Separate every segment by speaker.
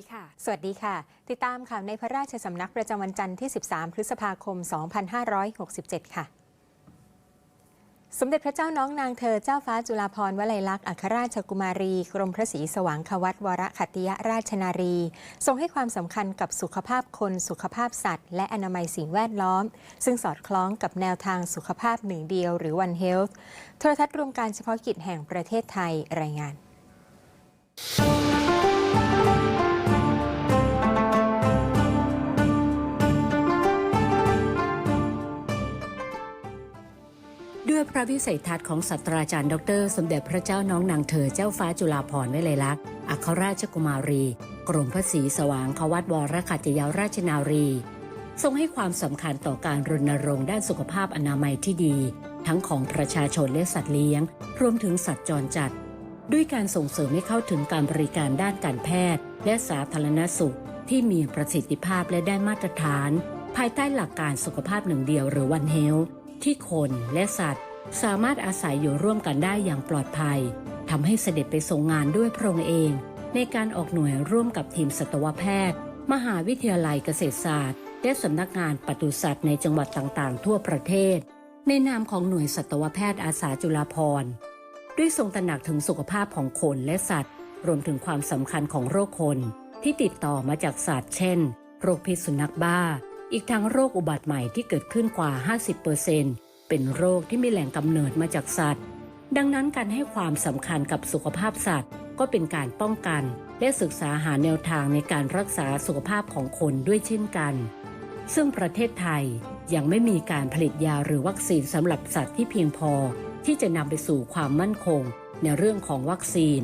Speaker 1: สดีค่ะ
Speaker 2: สวัสดีค่ะ ติดตามข่าวในพระราชสำนักประจำวันจันทร์ที่ 13 พฤษภาคม 2567 ค่ะ สมเด็จพระเจ้าน้องนางเธอเจ้าฟ้าจุฬาภรณ์วลัยลักษณ์อัครราชกุมารี กรมพระศรีสว่างควัตวรขัตติยราชนารี ทรงให้ความสำคัญกับสุขภาพคน สุขภาพสัตว์ และอนามัยสิ่งแวดล้อม ซึ่งสอดคล้องกับแนวทางสุขภาพหนึ่งเดียวหรือ One Health โทรทัศน์รวมการเฉพาะกิจแห่งประเทศไทยรายงาน
Speaker 3: ยพระวิสัยทัศน์ของศาสตราจารย์ดร สมเด็จพระเจ้าน้องนางเธอเจ้าฟ้าจุฬาภรณ์วิไลลักษณ์อัครราชกุมารี กรมพระศรีสว่างควัตวรขัตยาราชนารี ทรงให้ความสำคัญต่อการรณรงค์ด้านสุขภาพอนามัยที่ดี ทั้งของประชาชนและสัตว์เลี้ยง รวมถึงสัตว์จรจัด ด้วยการส่งเสริมให้เข้าถึงการบริการด้านการแพทย์ และสาธารณสุข ที่มีประสิทธิภาพและได้มาตรฐาน ภายใต้หลักการสุขภาพหนึ่งเดียวหรือวันเฮลที่คนและสัตว์ สามารถอาศัยอยู่ร่วมกันได้อย่างปลอดภัยทำให้เสด็จไปทรงงานด้วยพระองค์เอง ในการออกหน่วยร่วมกับทีมสัตวแพทย์ มหาวิทยาลัยเกษตรศาสตร์ และสำนักงานปศุสัตว์ในจังหวัดต่างๆ ทั่วประเทศ ในนามของหน่วยสัตวแพทย์อาสาจุฬาภรณ์ด้วยทรงตระหนักถึงสุขภาพของคนและสัตว์ รวมถึงความสำคัญของโรคคน ที่ติดต่อมาจากสัตว์เช่น โรคพิษสุนัขบ้า อีกทั้งโรคอุบัติใหม่ที่เกิดขึ้นกว่า 50% เป็นโรคที่มีแหล่งกำเนิดมาจากสัตว์ ดังนั้นการให้ความสำคัญกับสุขภาพสัตว์ ก็เป็นการป้องกัน และศึกษาหาแนวทางในการรักษาสุขภาพของคนด้วยเช่นกัน ซึ่งประเทศไทยยังไม่มีการผลิตยาหรือวัคซีนสำหรับสัตว์ที่เพียงพอ ที่จะนำไปสู่ความมั่นคง ในเรื่องของวัคซีน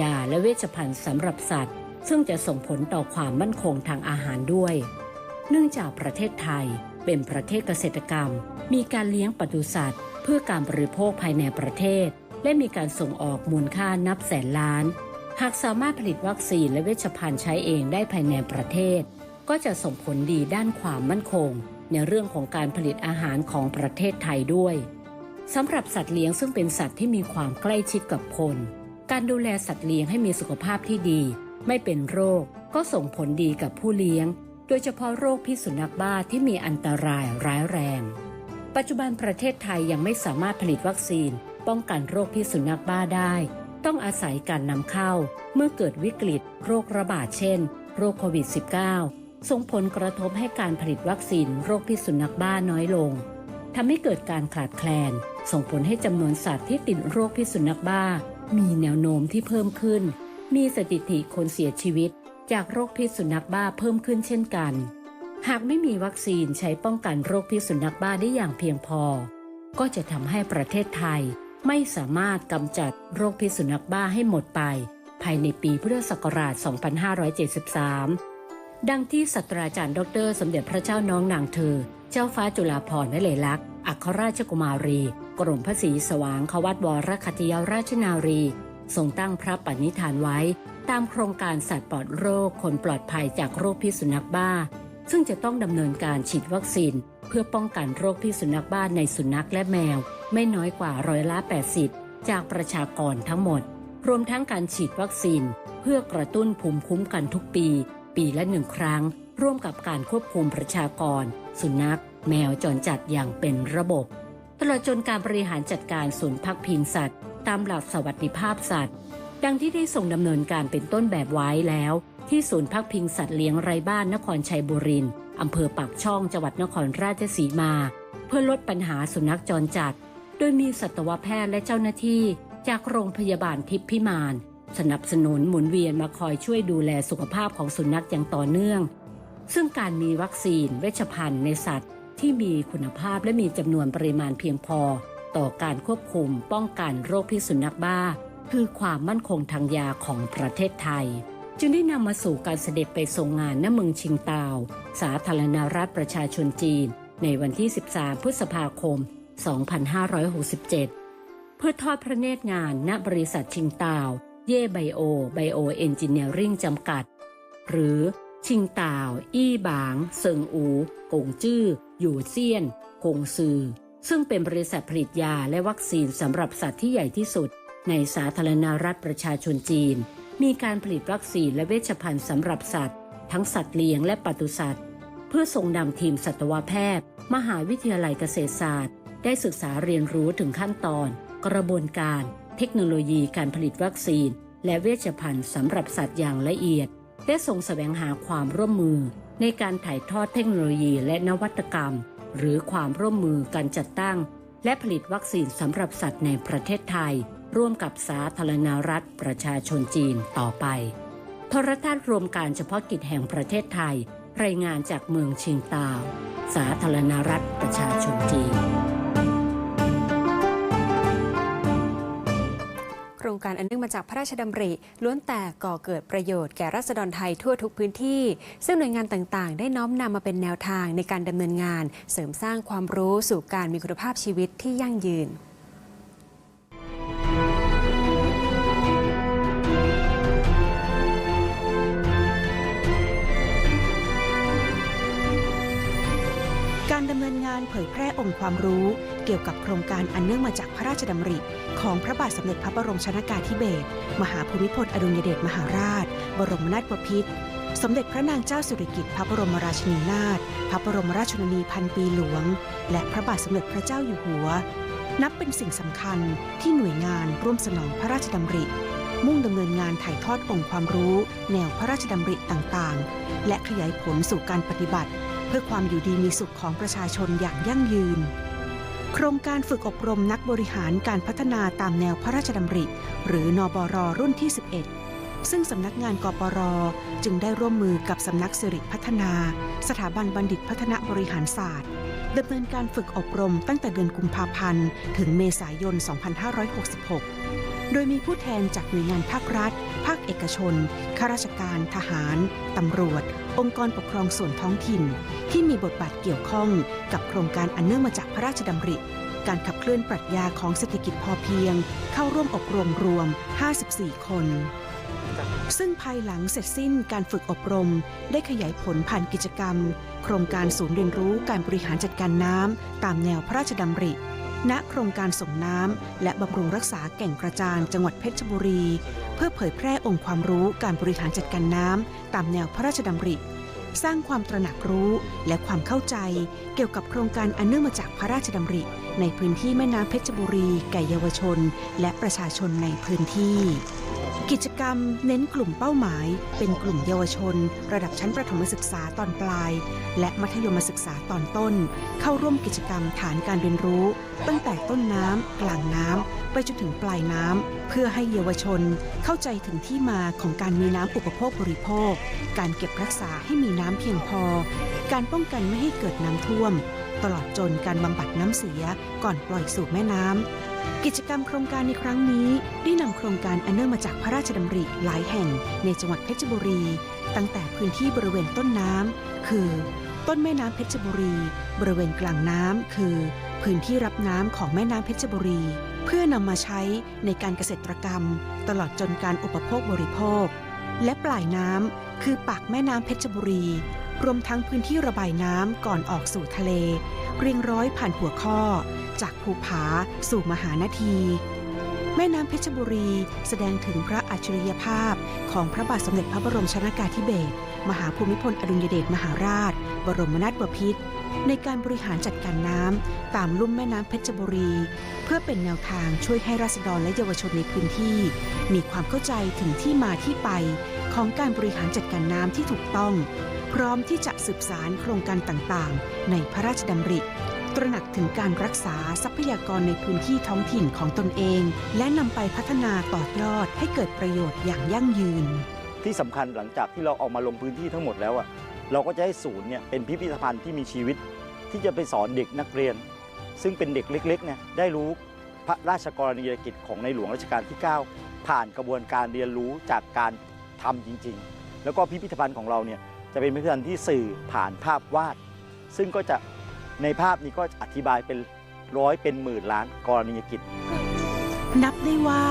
Speaker 3: ยาและเวชภัณฑ์สำหรับสัตว์ ซึ่งจะส่งผลต่อความมั่นคงทางอาหารด้วย เนื่องจากประเทศไทยเป็นประเทศเกษตรกรรม มีการเลี้ยงปศุสัตว์ เพื่อการบริโภคภายในประเทศ และมีการส่งออกมูลค่านับแสนล้าน หากสามารถผลิตวัคซีนและเวชภัณฑ์ใช้เองได้ภายในประเทศ ก็จะส่งผลดีด้านความมั่นคง ในเรื่องของการผลิตอาหารของประเทศไทยด้วยสำหรับสัตว์เลี้ยงซึ่งเป็นสัตว์ที่มีความใกล้ชิดกับคน การดูแลสัตว์เลี้ยงให้มีสุขภาพที่ดี ไม่เป็นโรค ก็ส่งผลดีกับผู้เลี้ยง โดยเฉพาะโรคพิษสุนัขบ้าที่มีอันตรายร้ายแรง ปัจจุบันประเทศไทยยังไม่สามารถผลิตวัคซีน ป้องกันโรคพิษสุนัขบ้าได้ ต้องอาศัยการนำเข้า เมื่อเกิดวิกฤต โรคระบาดเช่น โรคโควิด -19 ส่งผลกระทบให้การผลิตวัคซีนโรคพิษสุนัขบ้าน้อยลงทำให้เกิดการขาดแคลน ส่งผลให้จำนวนสัตว์ที่ติดโรคพิษสุนัขบ้า มีแนวโน้มที่เพิ่มขึ้น มีสถิติคนเสียชีวิต จากโรคพิษสุนัขบ้าเพิ่มขึ้นเช่นกัน หากไม่มีวัคซีนใช้ป้องกันโรคพิษสุนัขบ้าได้อย่างเพียงพอ ก็จะทำให้ประเทศไทยไม่สามารถกำจัดโรคพิษสุนัขบ้าให้หมดไป ภายในปีพุทธศักราช 2573 ดังที่ศาสตราจารย์ดร สมเด็จพระเจ้าน้องนางเธอ เจ้าฟ้าจุฬาภรณ์วิไลลักษณ์ อัครราชกุมารี กรมพระศรีสว่างควัตวรคัตยาราชนารี ทรงตั้งพระปณิธานไว้ ตามโครงการสัตว์ปลอดโรคคนปลอดภัยจากโรคพิษสุนัขบ้า ซึ่งจะต้องดำเนินการฉีดวัคซีน เพื่อป้องกันโรคพิษสุนัขบ้านในสุนัขและแมว ไม่น้อยกว่าร้อยละ 80 จากประชากรทั้งหมด รวมทั้งการฉีดวัคซีน เพื่อกระตุ้นภูมิคุ้มกันทุกปี ปีละหนึ่งครั้ง ร่วมกับการควบคุมประชากร สุนัข แมวจรจัดอย่างเป็นระบบ ตลอดจนการบริหารจัดการศูนย์พักพิงสัตว์ ตามหลักสวัสดิภาพสัตว์ ดังที่ได้ส่งดำเนินการเป็นต้นแบบไว้แล้ว ที่ศูนย์พักพิงสัตว์เลี้ยงไร้บ้านนครชัยบุรีอำเภอปากช่องจังหวัดนครราชสีมา เพื่อลดปัญหาสุนัขจรจัด โดยมีสัตวแพทย์และเจ้าหน้าที่ จากโรงพยาบาลทิพย์พิมาน สนับสนุนหมุนเวียนมาคอยช่วยดูแลสุขภาพของสุนัขอย่างต่อเนื่อง ซึ่งการมีวัคซีน เวชภัณฑ์ในสัตว์ ที่มีคุณภาพและมีจำนวนปริมาณเพียงพอ ต่อการควบคุมป้องกันโรคพิษสุนัขบ้า คือความมั่นคงทางยาของประเทศไทย จึงได้นำมาสู่การเสด็จไปทรงงานณเมืองชิงตาว สาธารณรัฐประชาชนจีน ในวันที่ 13 พฤษภาคม 2567 เพื่อทอดพระเนตรงานณบริษัทชิงตาว เย่ไบโอไบโอเอนจิเนียริงจำกัด หรือชิงตาว อี้บาง เซิงอู กงจื้อ อยู่เซียนกงซือ ซึ่งเป็นบริษัทผลิตยาและวัคซีนสำหรับสัตว์ที่ใหญ่ที่สุด ในสาธารณรัฐประชาชนจีน มีการผลิตวัคซีนและเวชภัณฑ์สำหรับสัตว์ ทั้งสัตว์เลี้ยงและปศุสัตว์ เพื่อส่งนำทีมสัตวแพทย์ มหาวิทยาลัยเกษตรศาสตร์ ได้ศึกษาเรียนรู้ถึงขั้นตอน กระบวนการ เทคโนโลยีการผลิตวัคซีน และเวชภัณฑ์สำหรับสัตว์อย่างละเอียด และส่งแสวงหาความร่วมมือ ในการถ่ายทอดเทคโนโลยีและนวัตกรรม หรือความร่วมมือการจัดตั้ง และผลิตวัคซีนสำหรับสัตว์ในประเทศไทย ร่วมกับสาธารณรัฐประชาชนจีนต่อไป โทรทัศน์รวมการเฉพาะกิจแห่งประเทศไทย รายงานจากเมืองเชิงตาว สาธารณรัฐประชาชนจีน
Speaker 1: โครงการอันเนื่องมาจากพระราชดำริล้วนแต่ก่อเกิดประโยชน์แก่ราษฎรไทยทั่วทุกพื้นที่ ซึ่งหน่วยงานต่างๆ ได้น้อมนำมาเป็นแนวทางในการดำเนินงาน เสริมสร้างความรู้สู่การมีคุณภาพชีวิตที่ยั่งยืน
Speaker 4: ยแพร่องค์ความรู้ เกี่ยวกับโครงการอันเนื่องมาจากพระราชดำริ ของพระบาทสมเด็จพระบรมชนากาธิเบศรมหาภูมิพลอดุลยเดชมหาราช บรมนาถบพิตรสมเด็จพระนางเจ้าสิริกิติ์พระบรมราชินีนาถพระบรมราชชนนีพันปีหลวง และพระบาทสมเด็จพระเจ้าอยู่หัว นับเป็นสิ่งสำคัญที่หน่วยงานร่วมสนองพระราชดำริ มุ่งดำเนินงานถ่ายทอดองค์ความรู้ แนวพระราชดำริต่างๆ และขยายผลสู่การปฏิบัติ เพื่อความอยู่ดีมีสุขของประชาชนอย่างยั่งยืน โครงการฝึกอบรมนักบริหารการพัฒนาตามแนวพระราชดำริ หรือนบรรุ่นที่ 11 ซึ่งสำนักงานกปรจึงได้ร่วมมือกับสำนักสิริพัฒนา สถาบันบัณฑิตพัฒนาบริหารศาสตร์ดำเนินการฝึกอบรมตั้งแต่เดือนกุมภาพันธ์ ถึงเมษายน 2566 โดยมีผู้แทนจากหน่วยงานภาครัฐ ภาคเอกชน ข้าราชการ ทหาร ตำรวจ องค์กรปกครองส่วนท้องถิ่น ที่มีบทบาทเกี่ยวข้องกับโครงการอันเนื่องมาจากพระราชดำริ การขับเคลื่อนปรัชญาของเศรษฐกิจพอเพียง เข้าร่วมอบรมรวม 54 คนซึ่งภายหลังเสร็จสิ้นการฝึกอบรม ได้ขยายผลผ่านกิจกรรม โครงการศูนย์เรียนรู้การบริหารจัดการน้ำตามแนวพระราชดำริ ณโครงการส่งน้ำและบำรุงรักษาแก่งกระจานจังหวัดเพชรบุรี เพื่อเผยแพร่องค์ความรู้การบริหารจัดการน้ำตามแนวพระราชดำริ สร้างความตระหนักรู้และความเข้าใจ เกี่ยวกับโครงการอันเนื่องมาจากพระราชดำริ ในพื้นที่แม่น้ำเพชรบุรี แก่เยาวชน และประชาชนในพื้นที่ กิจกรรมเน้นกลุ่มเป้าหมาย เป็นกลุ่มเยาวชน ระดับชั้นประถมศึกษาตอนปลาย และมัธยมศึกษาตอนต้น เข้าร่วมกิจกรรมฐานการเรียนรู้ ตั้งแต่ต้นน้ำกลางน้ำไปจนถึงปลายน้ำเพื่อให้เยาวชนเข้าใจถึงที่มาของการมีน้ำอุปโภคบริโภค การเก็บรักษาให้มีน้ำเพียงพอ การป้องกันไม่ให้เกิดน้ำท่วม ตลอดจนการบำบัดน้ำเสียก่อนปล่อยสู่แม่น้ำ กิจกรรมโครงการในครั้งนี้ได้นำโครงการอันเนื่องมาจากพระราชดำริหลายแห่งในจังหวัดเพชรบุรี ตั้งแต่พื้นที่บริเวณต้นน้ำคือ ต้นแม่น้ำเพชรบุรี บริเวณกลางน้ำคือ พื้นที่รับน้ำของแม่น้ำเพชรบุรี เพื่อนำมาใช้ในการเกษตรกรรม ตลอดจนการอุปโภคบริโภค และปลายน้ำคือปากแม่น้ำเพชรบุรี รวมทั้งพื้นที่ระบายน้ำก่อนออกสู่ทะเล เรียงร้อยผ่านหัวข้อ จากภูผาสู่มหานาที แม่น้ำเพชรบุรีแสดงถึงพระอัจฉริยภาพของพระบาทสมเด็จพระบรมชนากาธิเบศรมหาภูมิพลอดุลยเดชมหาราช บรมนาถบพิตรในการบริหารจัดการน้ำตามลุ่มแม่น้ำเพชรบุรี เพื่อเป็นแนวทางช่วยให้ราษฎรและเยาวชนในพื้นที่ มีความเข้าใจถึงที่มาที่ไป ของการบริหารจัดการน้ำที่ถูกต้อง พร้อมที่จะสืบสารโครงการต่างๆ ในพระราชดำริ ตระหนักถึงการรักษาทรัพยากรในพื้นที่ท้องถิ่นของตนเอง และนำไปพัฒนาต่อยอดให้เกิดประโยชน์อย่างยั่งยืน
Speaker 5: ที่สำคัญหลังจากที่เราออกมาลงพื้นที่ทั้งหมดแล้วอะเราก็จะให้ศูนย์เนี่ยเป็นพิพิธภัณฑ์ที่มีชีวิต ที่จะไปสอนเด็กนักเรียน ซึ่งเป็นเด็กเล็กๆเนี่ยได้รู้พระราชกรณียกิจของในหลวงรัชกาลที่ 9 ผ่านกระบวนการเรียนรู้จากการทำจริง ๆ แล้วก็พิพิธภัณฑ์ของเราเนี่ยจะเป็นพิพิธภัณฑ์ที่สื่อผ่านภาพวาด ซึ่งก็จะ ในภาพนี้ก็อธิบายเป็นร้อยเป็นหมื่นล้านกรณียกิจ
Speaker 4: นับได้ว่า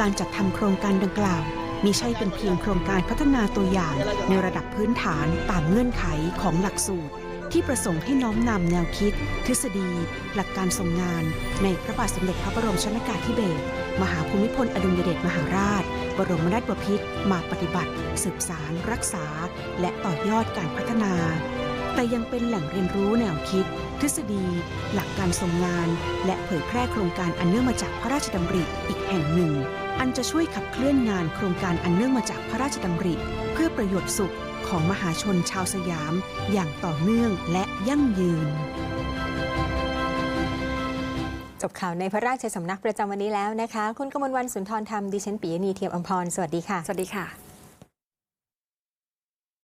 Speaker 4: การจัดทำโครงการดังกล่าวมิใช่เป็นเพียงโครงการพัฒนาตัวอย่างในระดับพื้นฐานตามเงื่อนไขของหลักสูตร ที่ประสงค์ให้น้อมนำแนวคิด ทฤษฎี หลักการทรงงาน ในพระบาทสมเด็จพระบรมชนากาธิเบศรมหาภูมิพลอดุลยเดชมหาราช บรมนาถบพิตรมาปฏิบัติ สืบสาร รักษา และต่อยอดการพัฒนา แต่ยังเป็นแหล่งเรียนรู้แนวคิด ทฤษฎี หลักการทรงงาน และเผยแพร่โครงการอันเนื่องมาจากพระราชดำริอีกแห่งหนึ่ง อันจะช่วยขับเคลื่อนงานโครงการอันเนื่องมาจากพระราชดำริ เพื่อประโยชน์สุขของมหาชนชาวสยาม อย่างต่อเนื่องและยั่งยืน
Speaker 2: จบข่าวในพระราชสำนักประจำวันนี้แล้วนะคะ คุณกมลวันสุนทรธรรมดิฉันปียณีเทียมอมพร สวัสดีค่ะ
Speaker 1: สวัสดีค่ะ